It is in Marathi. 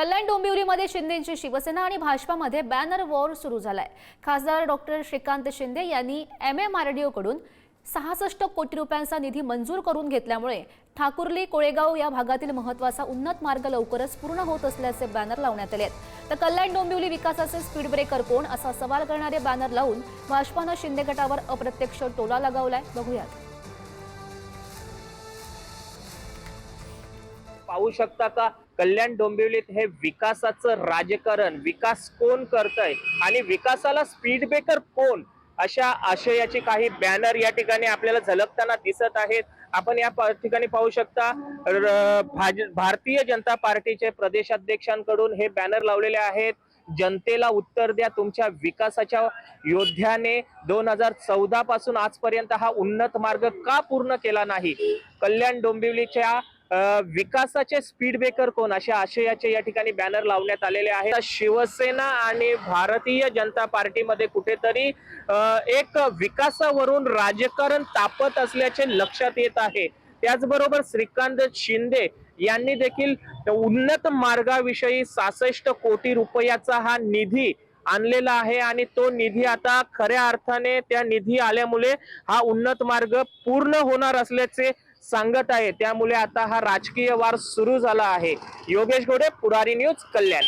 कल्याण डोंबिवलीमध्ये शिंदेची शिवसेना आणि भाजपामध्ये बॅनर वॉर सुरू झालाय. खासदार डॉक्टर श्रीकांत शिंदे यांनी एम एम आर डी ओकडून सहासष्ट कोटी रुपयांचा निधी मंजूर करून घेतल्यामुळे ठाकुर्ली कोळेगाव या भागातील महत्त्वाचा उन्नत मार्ग लवकरच पूर्ण होत असल्याचे बॅनर लावण्यात आले आहेत. तर कल्याण डोंबिवली विकासाचे स्पीड ब्रेकर कोण? असा सवाल करणारे बॅनर लावून भाजपानं शिंदे गटावर अप्रत्यक्ष टोला लगावलाय. बघूयात. पाहू शकता का? कल्याण डोंबिवलीत हे विकासाचं राजकारण विकास कोण करतय? आणि विकासाला स्पीड ब्रेकर कोण? अशा आशयाचे काही बॅनर या ठिकाणी आपल्याला झलकताना दिसत आहेत. आपण या ठिकाणी पाहू शकता भाज- भारतीय जनता पार्टीचे प्रदेशाध्यक्षांकडून हे बॅनर लावलेले आहेत. जनतेला उत्तर द्या तुमच्या विकासाच्या योद्ध्याने दोन हजार चौदा पासून आजपर्यंत हा उन्नत मार्ग का पूर्ण केला नाही? कल्याण डोंबिवलीच्या विकासाचे स्पीड ब्रेकर कोण? अशा आशयाचे या ठिकाणी बॅनर लावण्यात आलेले आहेत. शिवसेना आणि भारतीय जनता पार्टीमध्ये कुठेतरी एक विकासावरून राजकारण तापत असल्याचे लक्षात येत आहे. त्याचबरोबर श्रीकांत शिंदे यांनी देखील उन्नत मार्गाविषयी सहासष्ट कोटी रुपयाचा हा निधी आणलेला आहे आणि तो निधी आता खऱ्या अर्थाने त्या निधी आल्यामुळे हा उन्नत मार्ग पूर्ण होणार असल्याचे सांगत आहे. त्यामुळे आता हा राजकीय वार सुरू झाला आहे. योगेश घोडे पुढारी न्यूज कल्याण.